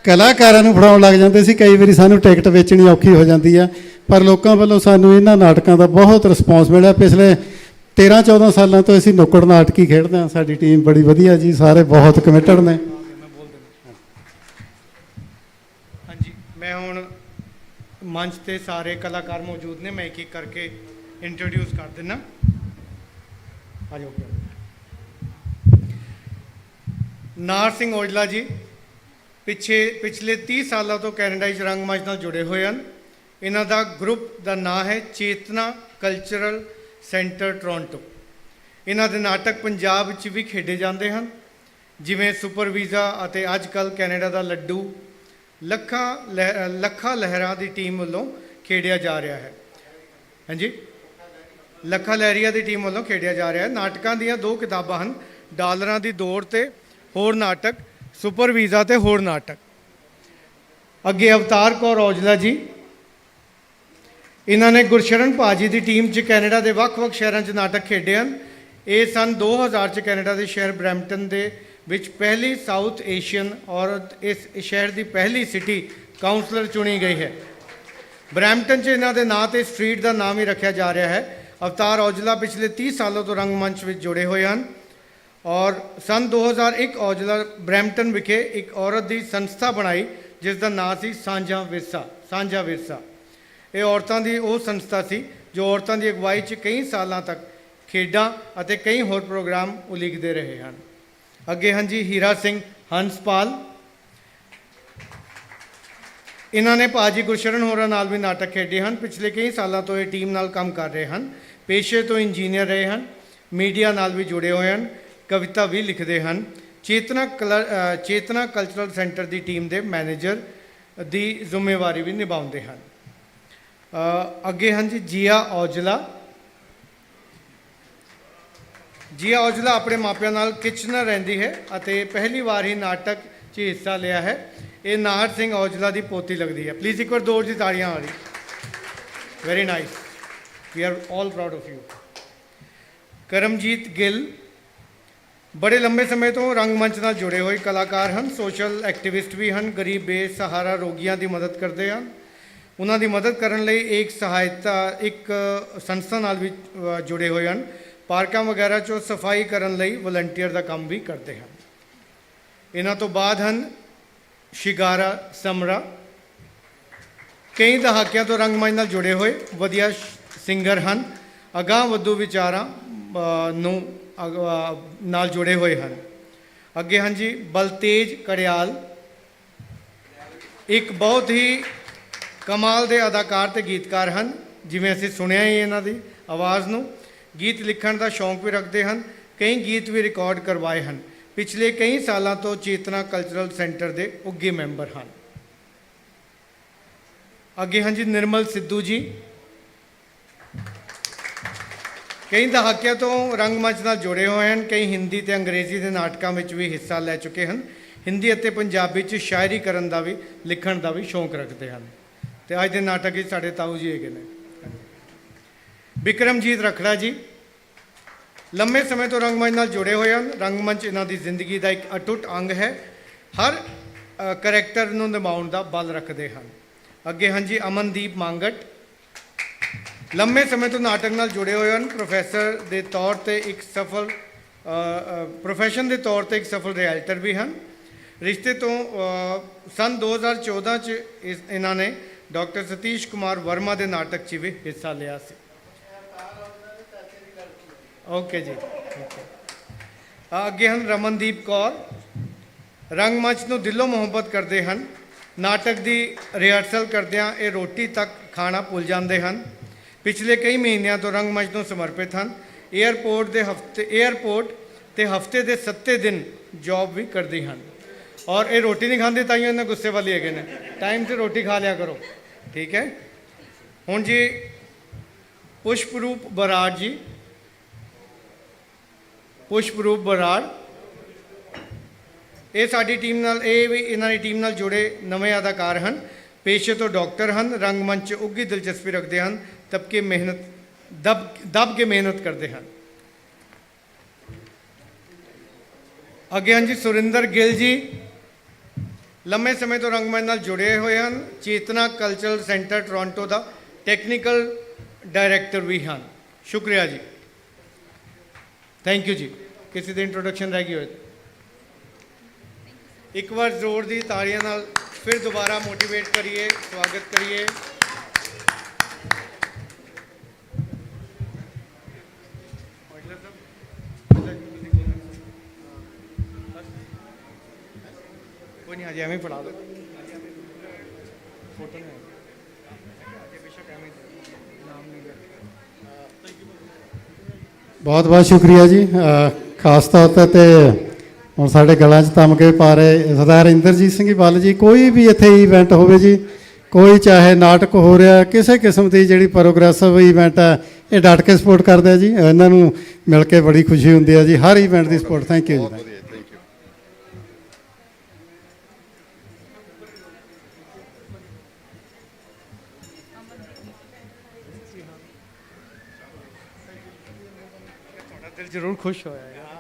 ਕਲਾਕਾਰਾਂ ਨੂੰ ਫੜਾਉਣ ਲੱਗ ਜਾਂਦੇ ਸੀ, ਕਈ ਵਾਰੀ ਸਾਨੂੰ ਟਿਕਟ ਵੇਚਣੀ ਔਖੀ ਹੋ ਜਾਂਦੀ ਆ। ਪਰ ਲੋਕਾਂ ਵੱਲੋਂ ਸਾਨੂੰ ਇਹਨਾਂ ਨਾਟਕਾਂ ਦਾ ਬਹੁਤ ਰਿਸਪੌਂਸ ਮਿਲਿਆ। ਪਿਛਲੇ 13-14 ਸਾਲਾਂ ਤੋਂ ਅਸੀਂ ਨੁੱਕੜ ਨਾਟਕੀ ਖੇਡਦੇ ਹਾਂ। ਸਾਡੀ ਟੀਮ ਬੜੀ ਵਧੀਆ ਜੀ, ਸਾਰੇ ਬਹੁਤ ਕਮਿਟਡ ਨੇ।
ਹਾਂਜੀ, ਮੈਂ ਹੁਣ ਮੰਚ ਤੇ ਸਾਰੇ ਕਲਾਕਾਰ ਮੌਜੂਦ ਨੇ, ਮੈਂ ਇੱਕ ਇੱਕ ਕਰਕੇ ਇੰਟਰੋਡਿਊਸ ਕਰ ਦਿੰਨਾ। ਆ ਜਾਓ। ਨਾਰ ਸਿੰਘ ਔਜਲਾ ਜੀ, ਪਿੱਛੇ, ਪਿਛਲੇ 30 ਸਾਲਾਂ ਤੋਂ ਕੈਨੇਡਾ ਵਿੱਚ ਰੰਗਮੰਚ ਨਾਲ ਜੁੜੇ ਹੋਏ ਹਨ। ਇਹਨਾਂ ਦਾ ਗਰੁੱਪ ਦਾ ਨਾਂ ਹੈ ਚੇਤਨਾ ਕਲਚਰਲ ਸੈਂਟਰ ਟੋਰਾਂਟੋ। ਇਹਨਾਂ ਦੇ ਨਾਟਕ ਪੰਜਾਬ ਵਿੱਚ ਵੀ ਖੇਡੇ ਜਾਂਦੇ ਹਨ, ਜਿਵੇਂ ਸੁਪਰ ਵੀਜ਼ਾ ਅਤੇ ਅੱਜ ਕੱਲ ਕੈਨੇਡਾ ਦਾ ਲੱਡੂ। ਲੱਖਾਂ ਲਹਿ- ਲੱਖਾਂ ਲਹਿਰਾਂ ਦੀ ਟੀਮ ਵੱਲੋਂ ਖੇਡਿਆ ਜਾ ਰਿਹਾ ਹੈ। ਹਾਂਜੀ? ਲੱਖਾਂ ਲਹਿਰੀਆ ਦੀ ਟੀਮ ਵੱਲੋਂ ਖੇਡਿਆ ਜਾ ਰਿਹਾ ਹੈ। ਨਾਟਕਾਂ ਦੀਆਂ ਦੋ ਕਿਤਾਬਾਂ ਹਨ, ਡਾਲਰਾਂ ਦੀ ਦੌੜ ਤੇ ਹੋਰ ਨਾਟਕ, ਸੁਪਰ ਵੀਜ਼ਾ ਤੇ ਹੋਰ ਨਾਟਕ। ਅੱਗੇ ਅਵਤਾਰ ਕੌਰ ਔਜਲਾ ਜੀ ਇਹਨਾਂ ਨੇ ਗੁਰਸ਼ਰਨ ਭਾਜੀ ਦੀ ਟੀਮ 'ਚ ਕੈਨੇਡਾ ਦੇ ਵੱਖ-ਵੱਖ ਸ਼ਹਿਰਾਂ 'ਚ ਨਾਟਕ ਖੇਡੇ ਹਨ। ਇਹ ਸਨ 2000 'ਚ ਕੈਨੇਡਾ ਦੇ ਸ਼ਹਿਰ ਬਰੈਂਪਟਨ ਦੇ ਵਿੱਚ ਪਹਿਲੀ ਸਾਊਥ ਏਸ਼ੀਅਨ ਔਰਤ ਇਸ ਸ਼ਹਿਰ ਦੀ ਪਹਿਲੀ ਸਿਟੀ ਕਾਉਂਸਲਰ ਚੁਣੀ ਗਈ ਹੈ। ਬਰੈਂਪਟਨ 'ਚ ਇਹਨਾਂ ਦੇ ਨਾਂ ਤੇ ਸਟਰੀਟ ਦਾ ਨਾਮ ਹੀ ਰੱਖਿਆ ਜਾ ਰਿਹਾ ਹੈ। ਅਵਤਾਰ ਔਜਲਾ ਪਿਛਲੇ 30 ਸਾਲਾਂ ਤੋਂ ਰੰਗਮੰਚ ਵਿੱਚ ਜੁੜੇ ਹੋਏ ਹਨ ਔਰ ਸੰਨ 2001 ਔਜਲਾ ਬਰੈਂਪਟਨ ਵਿਖੇ ਇੱਕ ਔਰਤ ਦੀ ਸੰਸਥਾ ਬਣਾਈ ਜਿਸ ਦਾ ਨਾਂ ਸੀ ਸਾਂਝਾ ਵਿਰਸਾ ਸਾਂਝਾ ਵਿਰਸਾ। ਇਹ ਔਰਤਾਂ ਦੀ ਉਹ ਸੰਸਥਾ ਸੀ ਜੋ ਔਰਤਾਂ ਦੀ ਅਗਵਾਈ 'ਚ ਕਈ ਸਾਲਾਂ ਤੱਕ ਖੇਡਾਂ ਅਤੇ ਕਈ ਹੋਰ ਪ੍ਰੋਗਰਾਮ ਉਲੀਕਦੇ ਰਹੇ ਹਨ। ਅੱਗੇ ਹਾਂ ਜੀ ਹੀਰਾ ਸਿੰਘ ਹੰਸਪਾਲ। ਇਹਨਾਂ ਨੇ ਭਾਜੀ ਗੁਰਸ਼ਰਨ ਹੋਰਾਂ ਨਾਲ ਵੀ ਨਾਟਕ ਖੇਡੇ ਹਨ। ਪਿਛਲੇ ਕਈ ਸਾਲਾਂ ਤੋਂ ਇਹ ਟੀਮ ਨਾਲ ਕੰਮ ਕਰ ਰਹੇ ਹਨ। ਪੇਸ਼ੇ ਤੋਂ ਇੰਜੀਨੀਅਰ ਰਹੇ ਹਨ। ਮੀਡੀਆ ਨਾਲ ਵੀ ਜੁੜੇ ਹੋਏ ਹਨ। ਕਵਿਤਾ ਵੀ ਲਿਖਦੇ ਹਨ। ਚੇਤਨਾ ਕਲਰ- ਚੇਤਨਾ ਕਲਚਰਲ ਸੈਂਟਰ ਦੀ ਟੀਮ ਦੇ ਮੈਨੇਜਰ ਦੀ ਜ਼ਿੰਮੇਵਾਰੀ ਵੀ ਨਿਭਾਉਂਦੇ ਹਨ। ਅੱਗੇ ਹਨ ਜੀ ਜੀਆ ਔਜਲਾ। ਜੀਆ ਔਜਲਾ ਆਪਣੇ ਮਾਪਿਆਂ ਨਾਲ ਕਿਚਨਰ ਰਹਿੰਦੀ ਹੈ ਅਤੇ ਪਹਿਲੀ ਵਾਰ ਹੀ ਨਾਟਕ 'ਚ ਹਿੱਸਾ ਲਿਆ ਹੈ। ਇਹ ਨਾਹਰ ਸਿੰਘ ਔਜਲਾ ਦੀ ਪੋਤੀ ਲੱਗਦੀ ਹੈ। ਪਲੀਜ਼ ਇੱਕ ਵਾਰ ਦੋ ਜੀ ਤਾੜੀਆਂ ਆ ਰਹੀ very nice we are all proud of you Karamjit Gill. ਬੜੇ ਲੰਬੇ ਸਮੇਂ ਤੋਂ ਰੰਗਮੰਚ ਨਾਲ ਜੁੜੇ ਹੋਏ ਕਲਾਕਾਰ ਹਨ ਸੋਸ਼ਲ ਐਕਟਿਵਿਸਟ ਵੀ ਹਨ, ਗਰੀਬ ਬੇਸਹਾਰਾ ਰੋਗੀਆਂ ਦੀ ਮਦਦ ਕਰਦੇ ਹਨ। ਉਹਨਾਂ ਦੀ ਮਦਦ ਕਰਨ ਲਈ ਇੱਕ ਸਹਾਇਤਾ ਇੱਕ ਸੰਸਥਾ ਨਾਲ ਵੀ ਜੁੜੇ ਹੋਏ ਹਨ। ਪਾਰਕਾਂ ਵਗੈਰਾ 'ਚੋਂ ਸਫ਼ਾਈ ਕਰਨ ਲਈ ਵਲੰਟੀਅਰ ਦਾ ਕੰਮ ਵੀ ਕਰਦੇ ਹਨ। ਇਹਨਾਂ ਤੋਂ ਬਾਅਦ ਹਨ ਸ਼ਿਗਾਰਾ ਸਮਰਾ। ਕਈ ਦਹਾਕਿਆਂ ਤੋਂ ਰੰਗਮੰਚ ਨਾਲ ਜੁੜੇ ਹੋਏ ਵਧੀਆ ਸਿੰਗਰ ਹਨ। ਅਗਾਂਹ ਵਧੂ ਵਿਚਾਰਾਂ ਨੂੰ ਅ, ਨਾਲ ਜੁੜੇ ਹੋਏ ਹਨ। ਅੱਗੇ ਹਨ ਜੀ ਬਲਤੇਜ ਕੜਿਆਲ ਇੱਕ ਬਹੁਤ ਹੀ ਕਮਾਲ ਦੇ ਅਦਾਕਾਰ ਤੇ ਗੀਤਕਾਰ ਹਨ, ਜਿਵੇਂ ਅਸੀਂ ਸੁਣਿਆ ਹੀ ਇਹਨਾਂ ਦੀ ਆਵਾਜ਼ ਨੂੰ। ਗੀਤ ਲਿਖਣ ਦਾ ਸ਼ੌਂਕ ਵੀ ਰੱਖਦੇ ਹਨ, ਕਈ ਗੀਤ ਵੀ ਰਿਕਾਰਡ ਕਰਵਾਏ ਹਨ। ਪਿਛਲੇ ਕਈ ਸਾਲਾਂ ਤੋਂ ਚੇਤਨਾ ਕਲਚਰਲ ਸੈਂਟਰ ਦੇ ਉੱਗੇ ਮੈਂਬਰ ਹਨ। ਅੱਗੇ ਹਾਂ ਜੀ ਨਿਰਮਲ ਸਿੱਧੂ ਜੀ। ਕਈ ਦਹਾਕਿਆਂ ਤੋਂ ਰੰਗਮੰਚ ਨਾਲ ਜੁੜੇ ਹੋਏ ਹਨ, ਕਈ ਹਿੰਦੀ ਤੇ ਅੰਗਰੇਜ਼ੀ ਦੇ ਨਾਟਕਾਂ ਵਿੱਚ ਵੀ ਹਿੱਸਾ ਲੈ ਚੁੱਕੇ ਹਨ। ਹਿੰਦੀ ਅਤੇ ਪੰਜਾਬੀ 'ਚ ਸ਼ਾਇਰੀ ਕਰਨ ਦਾ ਵੀ, ਲਿਖਣ ਦਾ ਵੀ ਸ਼ੌਂਕ ਰੱਖਦੇ ਹਨ। ਤੇ ਅੱਜ ਦੇ ਨਾਟਕ ਵਿੱਚ ਸਾਡੇ ਤਾਊ ਜੀ ਹੈਗੇ ਨੇ। ਵਿਕਰਮਜੀਤ ਰਖੜਾ ਜੀ ਲੰਮੇ ਸਮੇਂ ਤੋਂ ਰੰਗਮੰਚ ਨਾਲ ਜੁੜੇ ਹੋਏ ਹਨ। ਰੰਗਮੰਚ ਇਹਨਾਂ ਦੀ ਜ਼ਿੰਦਗੀ ਦਾ ਇੱਕ ਅਟੁੱਟ ਅੰਗ ਹੈ। ਹਰ ਕਰੈਕਟਰ ਨੂੰ ਨਿਭਾਉਣ ਦਾ ਬਲ ਰੱਖਦੇ ਹਨ। ਅੱਗੇ ਹਾਂ ਜੀ ਅਮਨਦੀਪ ਮੰਗਟ। ਲੰਮੇ ਸਮੇਂ ਤੋਂ ਨਾਟਕ ਨਾਲ ਜੁੜੇ ਹੋਏ ਹਨ। ਪ੍ਰੋਫੈਸਰ ਦੇ ਤੌਰ ਤੇ ਇੱਕ ਸਫਲ ਪ੍ਰੋਫੈਸ਼ਨ ਦੇ ਤੌਰ ਤੇ ਇੱਕ ਸਫਲ ਰਿਐਲਟਰ ਵੀ ਹਨ। ਰਿਸ਼ਤੇ ਤੋਂ ਅ, ਸੰਨ 2014 ਚ ਇਸ- ਇਹਨਾਂ ਨੇ ਡਾਕਟਰ ਸਤੀਸ਼ ਕੁਮਾਰ ਵਰਮਾ ਦੇ ਨਾਟਕ 'ਚ ਵੀ ਹਿੱਸਾ ਲਿਆ ਸੀ। ਓਕੇ ਜੀ ਅੱਗੇ ਹਨ ਰਮਨਦੀਪ ਕੌਰ। ਰੰਗਮੰਚ ਨੂੰ ਦਿਲੋਂ ਮੁਹੱਬਤ ਕਰਦੇ ਹਨ। ਨਾਟਕ ਦੀ ਰਿਹਰਸਲ ਕਰਦਿਆਂ ਇਹ ਰੋਟੀ ਤੱਕ ਖਾਣਾ ਭੁੱਲ ਜਾਂਦੇ ਹਨ। ਪਿਛਲੇ ਕਈ ਮਹੀਨਿਆਂ ਤੋਂ ਰੰਗਮੰਚ ਨੂੰ ਸਮਰਪਿਤ ਹਨ। 에ਅਰਪੋਰਟ ਦੇ ਹਫ਼ਤੇ 에ਅਰਪੋਰਟ ਤੇ ਹਫ਼ਤੇ ਦੇ 7 ਦਿਨ ਜੌਬ ਵੀ ਕਰਦੇ ਹਨ। ਔਰ ਇਹ ਰੋਟੀ ਨਹੀਂ ਖਾਂਦੇ ਤਾਂ ਹੀ ਇਹਨਾਂ ਗੁੱਸੇ ਵਾਲੇ ਹੈਗੇ ਨੇ। ਟਾਈਮ ਤੇ ਰੋਟੀ ਖਾ ਲਿਆ ਕਰੋ। ਠੀਕ ਹੈ? ਹੁਣ ਜੀ, ਪੁਸ਼ਪਰੂਪ ਬਰਾੜ ਜੀ। ਪੁਸ਼ਪਰੂਪ ਬਰਾੜ। ਇਹ ਸਾਡੀ ਟੀਮ ਨਾਲ, ਇਹ ਵੀ ਇਹਨਾਂ ਦੀ ਟੀਮ ਨਾਲ ਜੁੜੇ ਨਵੇਂ ਅਦਾਕਾਰ ਹਨ। ਪੇਸ਼ੇ ਤੋਂ ਡਾਕਟਰ ਹਨ ਰੰਗਮੰਚ 'ਚ ਉੱਘੀ ਦਿਲਚਸਪੀ ਰੱਖਦੇ ਹਨ, ਤਬਕੇ ਮਿਹਨਤ, ਦਬ ਦਬ ਕੇ ਮਿਹਨਤ ਕਰਦੇ ਹਨ। ਅੱਗੇ ਹਾਂ ਜੀ ਸੁਰਿੰਦਰ ਗਿੱਲ ਜੀ। ਲੰਮੇ ਸਮੇਂ ਤੋਂ ਰੰਗਮੰਚ ਨਾਲ ਜੁੜੇ ਹੋਏ ਹਨ। ਚੇਤਨਾ ਕਲਚਰਲ ਸੈਂਟਰ ਟੋਰਾਂਟੋ ਦਾ ਟੈਕਨੀਕਲ ਡਾਇਰੈਕਟਰ ਵੀ ਹਨ। ਸ਼ੁਕਰੀਆ ਜੀ। ਥੈਂਕ ਯੂ ਜੀ। ਕਿਸੇ ਦੀ ਇੰਟਰੋਡਕਸ਼ਨ ਰਹਿ ਗਈ ਹੋਏ ਇੱਕ ਵਾਰ ਜ਼ੋਰ ਦੀ ਤਾੜੀਆਂ ਨਾਲ ਫਿਰ ਦੁਬਾਰਾ ਮੋਟੀਵੇਟ ਕਰੀਏ, ਸਵਾਗਤ ਕਰੀਏ। ਹਜੇ ਐਵੇਂ ਪੜਾ ਦੋ ਫੋਟੋ ਨਹੀਂ
ਬਹੁਤ ਬਹੁਤ ਸ਼ੁਕਰੀਆ ਜੀ। ਖਾਸ ਤੌਰ ਤੇ ਤੇ ਹੁਣ ਸਾਡੇ ਗਲਾਂ 'ਚ ਤਮਕੇ ਪਾ ਰਹੇ ਸਰਦਾਰ ਇੰਦਰਜੀਤ ਸਿੰਘ ਬੱਲ ਜੀ। ਕੋਈ ਵੀ ਇੱਥੇ ਇਵੈਂਟ ਹੋਵੇ ਜੀ ਕੋਈ ਚਾਹੇ ਨਾਟਕ ਹੋ ਰਿਹਾ ਕਿਸੇ ਕਿਸਮ ਦੀ ਜਿਹੜੀ ਪ੍ਰੋਗਰੈਸਿਵ ਇਵੈਂਟ ਹੈ ਇਹ ਡਟ ਕੇ ਸਪੋਰਟ ਕਰਦੇ ਆ ਜੀ। ਇਹਨਾਂ ਨੂੰ ਮਿਲ ਕੇ ਬੜੀ ਖੁਸ਼ੀ ਹੁੰਦੀ ਹੈ ਜੀ। ਹਰ ਇਵੈਂਟ ਦੀ ਸਪੋਰਟ ਥੈਂਕ ਯੂ ਜੀ
ਤੁਹਾਡਾ ਦਿਲ ਜ਼ਰੂਰ ਖੁਸ਼ ਹੋਇਆ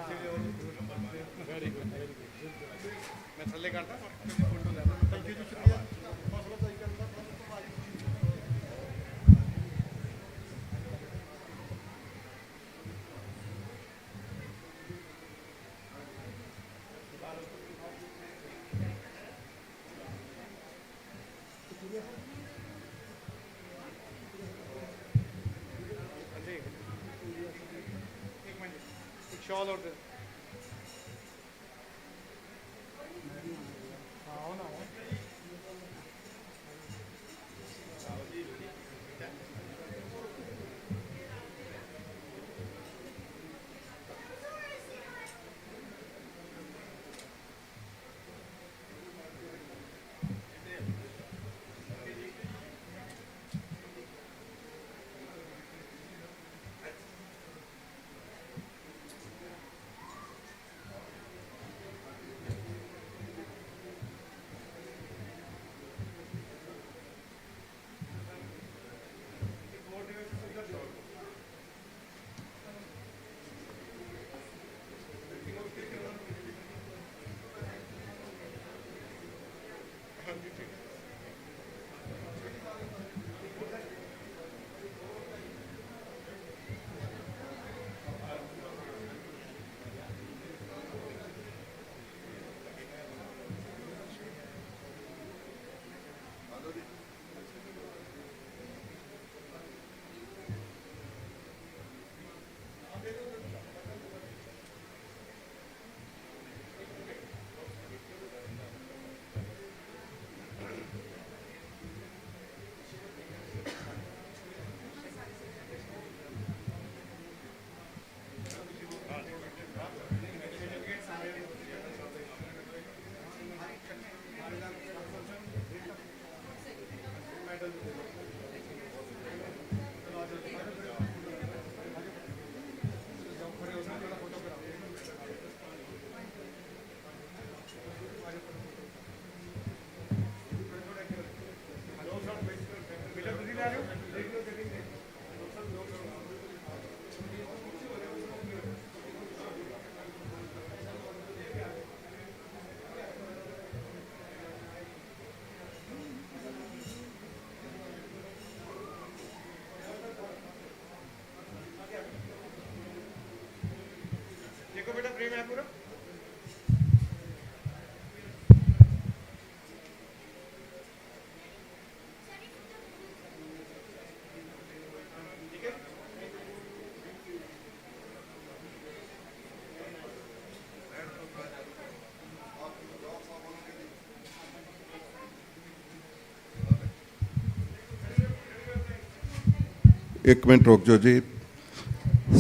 एक मिनट रोक जो जी।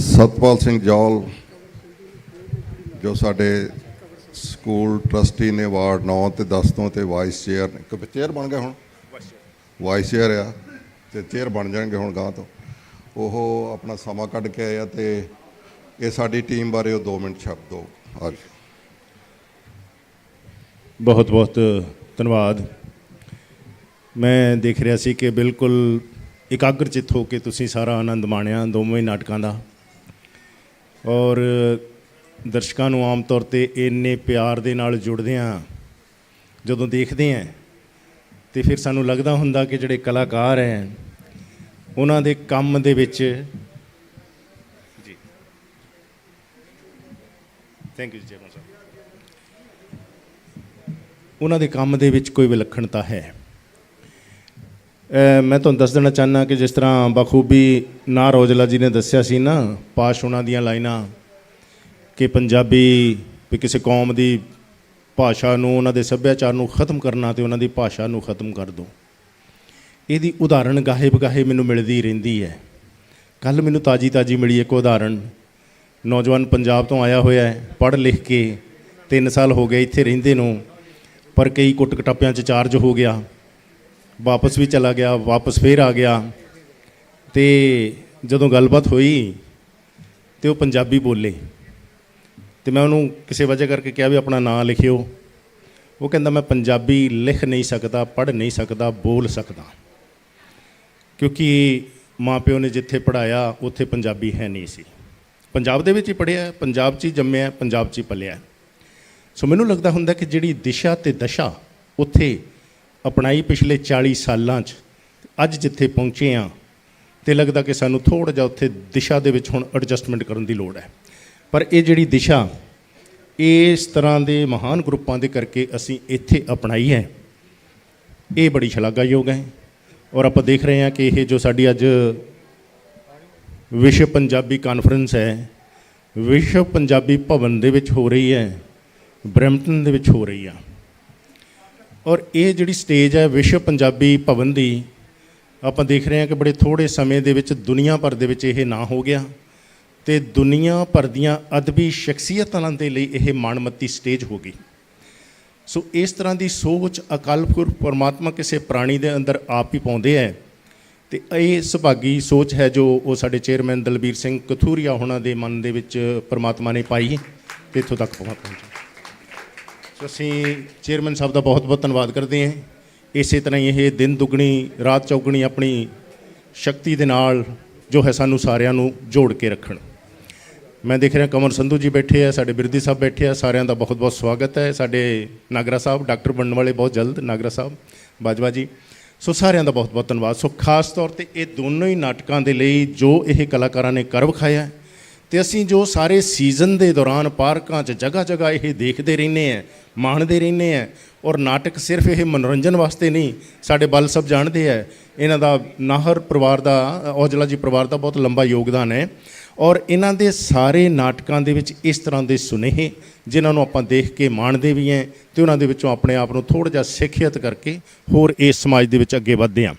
सतपाल सिंह जौल ਜੋ
ਸਾਡੇ ਸਕੂਲ ਟਰਸਟੀ ਨੇ ਵਾਰਡ 9 ਤੇ 10 ਤੋਂ ਤੇ ਵਾਈਸ ਚੇਅਰ ਇੱਕ ਚੇਅਰ ਬਣ ਗਏ ਹੁਣ? ਵਾਈਸ ਚੇਅਰ ਆ ਤੇ ਚੇਅਰ ਬਣ ਜਾਣਗੇ ਹੁਣ ਗਾਂ ਤੋਂ। ਉਹ ਆਪਣਾ ਸਮਾਂ ਕੱਢ ਕੇ ਆਏ ਆ ਤੇ ਇਹ ਸਾਡੀ ਟੀਮ ਬਾਰੇ ਉਹ 2 ਮਿੰਟ ਸ਼ਬਦ ਦੋ। ਅੱਜ।
ਬਹੁਤ ਬਹੁਤ ਧੰਨਵਾਦ। ਮੈਂ ਦੇਖ ਰਿਹਾ ਸੀ ਕਿ ਬਿਲਕੁਲ ਇਕਾਗਰ ਚਿੱਤ ਹੋ ਕੇ ਤੁਸੀਂ ਸਾਰਾ ਆਨੰਦ ਮਾਣਿਆ ਦੋਵੇਂ ਨਾਟਕਾਂ ਦਾ। ਔਰ ਦਰਸ਼ਕਾਂ ਨੂੰ ਆਮ ਤੌਰ ਤੇ ਇੰਨੇ ਪਿਆਰ ਦੇ ਨਾਲ ਜੁੜਦੇ ਆ ਜਦੋਂ ਦੇਖਦੇ ਆ ਤੇ ਫਿਰ ਸਾਨੂੰ ਲੱਗਦਾ ਹੁੰਦਾ ਕਿ ਜਿਹੜੇ ਕਲਾਕਾਰ ਹੈ ਉਹਨਾਂ ਦੇ ਕੰਮ ਦੇ ਵਿੱਚ ਜੀ। ਥੈਂਕ ਯੂ ਚੇਅਰਮੈਨ ਸਾਹਿਬ ਉਹਨਾਂ ਦੇ ਕੰਮ ਦੇ ਵਿੱਚ ਕੋਈ ਵਿਲੱਖਣਤਾ ਹੈ। ਮੈਂ ਤੁਹਾਨੂੰ ਦੱਸ ਦੇਣਾ ਚਾਹਨਾ ਕਿ ਜਿਸ ਤਰ੍ਹਾਂ ਬਖੂਬੀ ਨਾ ਰੋਜਲਾ ਜੀ ਨੇ ਦੱਸਿਆ ਸੀ ਨਾ ਪਾਸ਼ ਉਹਨਾਂ ਦੀਆਂ ਲਾਈਨਾਂ ਕਿ ਪੰਜਾਬੀ ਵੀ ਕਿਸੇ ਕੌਮ ਦੀ ਭਾਸ਼ਾ ਨੂੰ, ਉਹਨਾਂ ਦੇ ਸੱਭਿਆਚਾਰ ਨੂੰ ਖਤਮ ਕਰਨਾ ਤੇ ਉਹਨਾਂ ਦੀ ਭਾਸ਼ਾ ਨੂੰ ਖਤਮ ਕਰ ਦੋ। ਇਹਦੀ ਉਦਾਹਰਣ ਗਾਹੇ ਬਗਾਹੇ ਮੈਨੂੰ ਮਿਲਦੀ ਰਹਿੰਦੀ ਹੈ। ਕੱਲ ਮੈਨੂੰ ਤਾਜੀ ਤਾਜੀ ਮਿਲੀ ਇੱਕ ਉਦਾਹਰਣ। ਨੌਜਵਾਨ ਪੰਜਾਬ ਤੋਂ ਆਇਆ ਹੋਇਆ ਹੈ, ਪੜ੍ਹ ਲਿਖ ਕੇ 3 ਸਾਲ ਹੋ ਗਏ ਇੱਥੇ ਰਹਿੰਦੇ ਨੂੰ, ਪਰ ਕਈ ਕੁੱਟ ਕਟਾਪਿਆਂ 'ਚ ਚਾਰਜ ਹੋ ਗਿਆ। ਵਾਪਸ ਵੀ ਚਲਾ ਗਿਆ, ਵਾਪਸ ਫੇਰ ਆ ਗਿਆ। ਤੇ ਜਦੋਂ ਗੱਲਬਾਤ ਹੋਈ, ਤੇ ਉਹ ਪੰਜਾਬੀ ਬੋਲੇ। ਤੇ ਮੈਂ ਉਹਨੂੰ ਕਿਸੇ ਵਜ੍ਹਾ ਕਰਕੇ ਕਿਹਾ ਵੀ ਆਪਣਾ ਨਾਂ ਲਿਖਿਓ। ਉਹ ਕਹਿੰਦਾ, ਮੈਂ ਪੰਜਾਬੀ ਲਿਖ ਨਹੀਂ ਸਕਦਾ, ਪੜ੍ਹ ਨਹੀਂ ਸਕਦਾ, ਬੋਲ ਸਕਦਾ। ਕਿਉਂਕਿ ਮਾਪਿਓ ਨੇ ਜਿੱਥੇ ਪੜਾਇਆ ਉੱਥੇ ਪੰਜਾਬੀ ਹੈ ਨਹੀਂ ਸੀ। ਪੰਜਾਬ ਦੇ ਵਿੱਚ ਹੀ ਪੜ੍ਹਿਆ, ਪੰਜਾਬ 'ਚ ਹੀ ਜੰਮਿਆ, ਪੰਜਾਬ 'ਚ ਹੀ ਪਲਿਆ। ਸੋ ਮੈਨੂੰ ਲੱਗਦਾ ਹੁੰਦਾ ਕਿ ਜਿਹੜੀ ਦਿਸ਼ਾ ਤੇ ਦਸ਼ਾ, ਉੱਥੇ ਅਪਣਾਈ ਪਿਛਲੇ 40 ਸਾਲਾਂ 'ਚ ਅੱਜ ਜਿੱਥੇ ਪਹੁੰਚੇ ਆ, ਤੇ ਲੱਗਦਾ ਕਿ ਸਾਨੂੰ ਥੋੜਾ ਜਿਹਾ ਉੱਥੇ ਦਿਸ਼ਾ ਦੇ ਵਿੱਚ ਹੁਣ ਐਡਜਸਟਮੈਂਟ ਕਰਨ ਦੀ ਲੋੜ ਹੈ। ਪਰ ਇਹ ਜਿਹੜੀ ਦਿਸ਼ਾ ਇਸ ਤਰ੍ਹਾਂ ਦੇ ਮਹਾਨ ਗਰੁੱਪਾਂ ਦੇ ਕਰਕੇ ਅਸੀਂ ਇੱਥੇ ਅਪਣਾਈ ਹੈ, ਇਹ ਬੜੀ ਸ਼ਲਾਘਾਯੋਗ ਹੈ। ਔਰ ਆਪਾਂ ਦੇਖ ਰਹੇ ਹਾਂ ਕਿ ਇਹ ਜੋ ਸਾਡੀ ਅੱਜ ਵਿਸ਼ਵ ਪੰਜਾਬੀ ਕਾਨਫਰੰਸ ਹੈ, ਵਿਸ਼ਵ ਪੰਜਾਬੀ ਭਵਨ ਦੇ ਵਿੱਚ ਹੋ ਰਹੀ ਹੈ ਬਰੈਂਪਟਨ ਦੇ ਵਿੱਚ ਹੋ ਰਹੀ ਆ। ਔਰ ਇਹ ਜਿਹੜੀ ਸਟੇਜ ਹੈ ਵਿਸ਼ਵ ਪੰਜਾਬੀ ਭਵਨ ਦੀ, ਆਪਾਂ ਦੇਖ ਰਹੇ ਹਾਂ ਕਿ ਬੜੇ ਥੋੜੇ ਸਮੇਂ ਦੇ ਵਿੱਚ ਦੁਨੀਆ ਭਰ ਦੇ ਵਿੱਚ ਇਹ ਨਾ ਹੋ ਗਿਆ। ਤੇ ਦੁਨੀਆ ਭਰ ਦੀਆਂ ਅਦਬੀ ਸ਼ਖਸੀਅਤਾਂ ਦੇ ਲਈ ਇਹ ਮਾਣਮੱਤੀ ਸਟੇਜ ਹੋ ਗਈ। ਸੋ ਇਸ ਤਰ੍ਹਾਂ ਦੀ ਸੋਚ ਅਕਾਲ ਪੁਰਖ ਪਰਮਾਤਮਾ ਕਿਸੇ ਪ੍ਰਾਣੀ ਦੇ ਅੰਦਰ ਆਪ ਹੀ ਪਾਉਂਦੇ ਹੈ ਤੇ ਇਹ ਸੁਭਾਗੀ ਸੋਚ ਹੈ ਜੋ ਉਹ ਸਾਡੇ ਚੇਅਰਮੈਨ ਦਲਬੀਰ ਸਿੰਘ ਕਥੂਰੀਆ ਹੋਣਾ ਦੇ ਮਨ ਦੇ ਵਿੱਚ ਪਰਮਾਤਮਾ ਨੇ ਪਾਈ ਤੇ ਇੱਥੋਂ ਤੱਕ ਪਹੁੰਚ ਪਹੁੰਚੇ ਸੋ ਅਸੀਂ ਚੇਅਰਮੈਨ ਸਾਹਿਬ ਦਾ ਬਹੁਤ ਬਹੁਤ ਧੰਨਵਾਦ ਕਰਦੇ ਹਾਂ। ਇਸੇ ਤਰ੍ਹਾਂ ਹੀ ਇਹ ਦਿਨ ਦੁੱਗਣੀ, ਰਾਤ ਚੌਗਣੀ ਆਪਣੀ ਸ਼ਕਤੀ ਦੇ ਨਾਲ ਜੋ ਹੈ ਸਾਨੂੰ ਸਾਰਿਆਂ ਨੂੰ ਜੋੜ ਕੇ ਰੱਖਣ। ਮੈਂ ਦੇਖ ਰਿਹਾ ਕਮਰ ਸੰਧੂ ਜੀ ਬੈਠੇ ਆ ਸਾਡੇ ਬਿਰਦੀ ਸਾਹਿਬ ਬੈਠੇ ਆ ਸਾਰਿਆਂ ਦਾ ਬਹੁਤ ਬਹੁਤ ਸਵਾਗਤ ਹੈ। ਸਾਡੇ ਨਾਗਰਾ ਸਾਹਿਬ ਡਾਕਟਰ ਬਣਨ ਵਾਲੇ ਬਹੁਤ ਜਲਦ ਨਾਗਰਾ ਸਾਹਿਬ ਬਾਜਵਾ ਜੀ। ਸੋ ਸਾਰਿਆਂ ਦਾ ਬਹੁਤ ਬਹੁਤ ਧੰਨਵਾਦ। ਸੋ ਖਾਸ ਤੌਰ ਤੇ ਇਹ ਦੋਨੋਂ ਹੀ ਨਾਟਕਾਂ ਦੇ ਲਈ ਜੋ ਇਹ ਕਲਾਕਾਰਾਂ ਨੇ ਕਰਵ ਖਾਇਆ ਹੈ, ਤੇ ਅਸੀਂ ਜੋ ਸਾਰੇ ਸੀਜ਼ਨ ਦੇ ਦੌਰਾਨ ਪਾਰਕਾਂ 'ਚ ਜਗ੍ਹਾ ਜਗ੍ਹਾ ਇਹ ਦੇਖਦੇ ਰਹਿੰਦੇ ਆ ਮਾਣਦੇ ਰਹਿੰਦੇ ਆ ਔਰ ਨਾਟਕ ਸਿਰਫ ਇਹ ਮਨੋਰੰਜਨ ਵਾਸਤੇ ਨਹੀਂ ਸਾਡੇ ਬਲ ਸਭ ਜਾਣਦੇ ਆ ਇਹਨਾਂ ਦਾ ਨਾਹਰ ਪਰਿਵਾਰ ਦਾ ਔਜਲਾ ਜੀ ਪਰਿਵਾਰ ਦਾ ਬਹੁਤ ਲੰਬਾ ਯੋਗਦਾਨ ਹੈ। ਔਰ ਇਹਨਾਂ ਦੇ ਸਾਰੇ ਨਾਟਕਾਂ ਦੇ ਵਿੱਚ ਇਸ ਤਰ੍ਹਾਂ ਦੇ ਸੁਨੇਹੇ, ਜਿਨ੍ਹਾਂ ਨੂੰ ਆਪਾਂ ਦੇਖ ਕੇ ਮਾਣਦੇ ਵੀ ਹਾਂ ਤੇ ਉਹਨਾਂ ਦੇ ਵਿੱਚੋਂ ਆਪਣੇ ਆਪ ਨੂੰ ਥੋੜਾ ਜਿਹਾ ਸਿੱਖਿਅਤ ਕਰਕੇ ਹੋਰ ਇਸ ਸਮਾਜ ਦੇ ਵਿੱਚ ਅੱਗੇ ਵਧਦੇ ਹਾਂ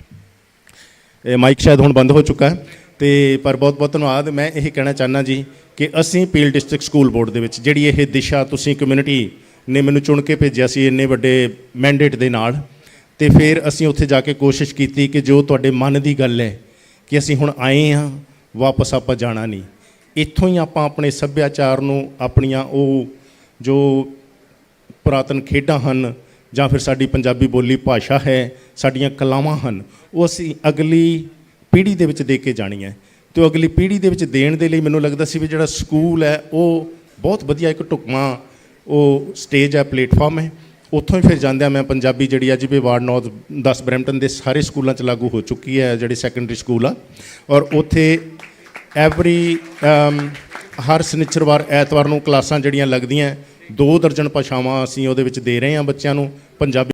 ਇਹ ਮਾਈਕ ਸ਼ਾਇਦ ਹੁਣ ਬੰਦ ਹੋ ਚੁੱਕਾ ਹੈ, ਤੇ ਪਰ ਬਹੁਤ ਬਹੁਤ ਧੰਨਵਾਦ। ਮੈਂ ਇਹ ਕਹਿਣਾ ਚਾਹਨਾ ਜੀ ਕਿ ਅਸੀਂ ਪੀਲ ਡਿਸਟ੍ਰਿਕਟ ਸਕੂਲ ਬੋਰਡ ਦੇ ਵਿੱਚ, ਜਿਹੜੀ ਇਹ ਦਿਸ਼ਾ ਤੁਸੀਂ ਕਮਿਊਨਿਟੀ ਨੇ ਮੈਨੂੰ ਚੁਣ ਕੇ ਭੇਜਿਆ ਸੀ ਇੰਨੇ ਵੱਡੇ ਮੈਂਡੇਟ ਦੇ ਨਾਲ, ਤੇ ਫਿਰ ਅਸੀਂ ਉੱਥੇ ਜਾ ਕੇ ਕੋਸ਼ਿਸ਼ ਕੀਤੀ ਕਿ ਜੋ ਤੁਹਾਡੇ ਮਨ ਦੀ ਗੱਲ ਹੈ ਕਿ ਅਸੀਂ ਹੁਣ ਆਏ ਹਾਂ ਵਾਪਸ ਆਪਾਂ ਜਾਣਾ ਨਹੀਂ। ਇੱਥੋਂ ਹੀ ਆਪਾਂ ਆਪਣੇ ਸੱਭਿਆਚਾਰ ਨੂੰ, ਆਪਣੀਆਂ ਉਹ ਜੋ ਪੁਰਾਤਨ ਖੇਡਾਂ ਹਨ, ਜਾਂ ਫਿਰ ਸਾਡੀ ਪੰਜਾਬੀ ਬੋਲੀ ਭਾਸ਼ਾ ਹੈ, ਸਾਡੀਆਂ ਕਲਾਵਾਂ ਹਨ, ਉਹ ਅਸੀਂ ਅਗਲੀ ਪੀੜ੍ਹੀ ਦੇ ਵਿੱਚ ਦੇ ਕੇ ਜਾਣੀ ਹੈ। ਤੇ ਉਹ ਅਗਲੀ ਪੀੜ੍ਹੀ ਦੇ ਵਿੱਚ ਦੇਣ ਦੇ ਲਈ ਮੈਨੂੰ ਲੱਗਦਾ ਸੀ ਵੀ ਜਿਹੜਾ ਸਕੂਲ ਹੈ, ਉਹ ਬਹੁਤ ਵਧੀਆ ਇੱਕ ਢੁਕਵਾਂ ਉਹ ਸਟੇਜ ਹੈ, ਪਲੇਟਫਾਰਮ ਹੈ। ਉੱਥੋਂ ਹੀ ਫਿਰ ਜਾਂਦਿਆਂ ਮੈਂ ਪੰਜਾਬੀ ਜਿਹੜੀ ਅੱਜ ਵੀ ਵਾਰਡ 9 10 ਬਰੈਂਪਟਨ ਦੇ ਸਾਰੇ ਸਕੂਲਾਂ 'ਚ ਲਾਗੂ ਹੋ ਚੁੱਕੀ ਹੈ, ਜਿਹੜੇ ਸੈਕੰਡਰੀ ਸਕੂਲ ਆ। ਔਰ ਉੱਥੇ ਐਵਰੀ um, ਹਰ ਸ਼ਨੀਚਰਵਾਰ ਐਤਵਾਰ ਨੂੰ ਕਲਾਸਾਂ ਜਿਹੜੀਆਂ ਲੱਗਦੀਆਂ, ਦੋ ਦਰਜਨ ਭਾਸ਼ਾਵਾਂ ਅਸੀਂ ਉਹਦੇ ਵਿੱਚ ਦੇ ਰਹੇ ਹਾਂ ਬੱਚਿਆਂ ਨੂੰ ਪੰਜਾਬੀ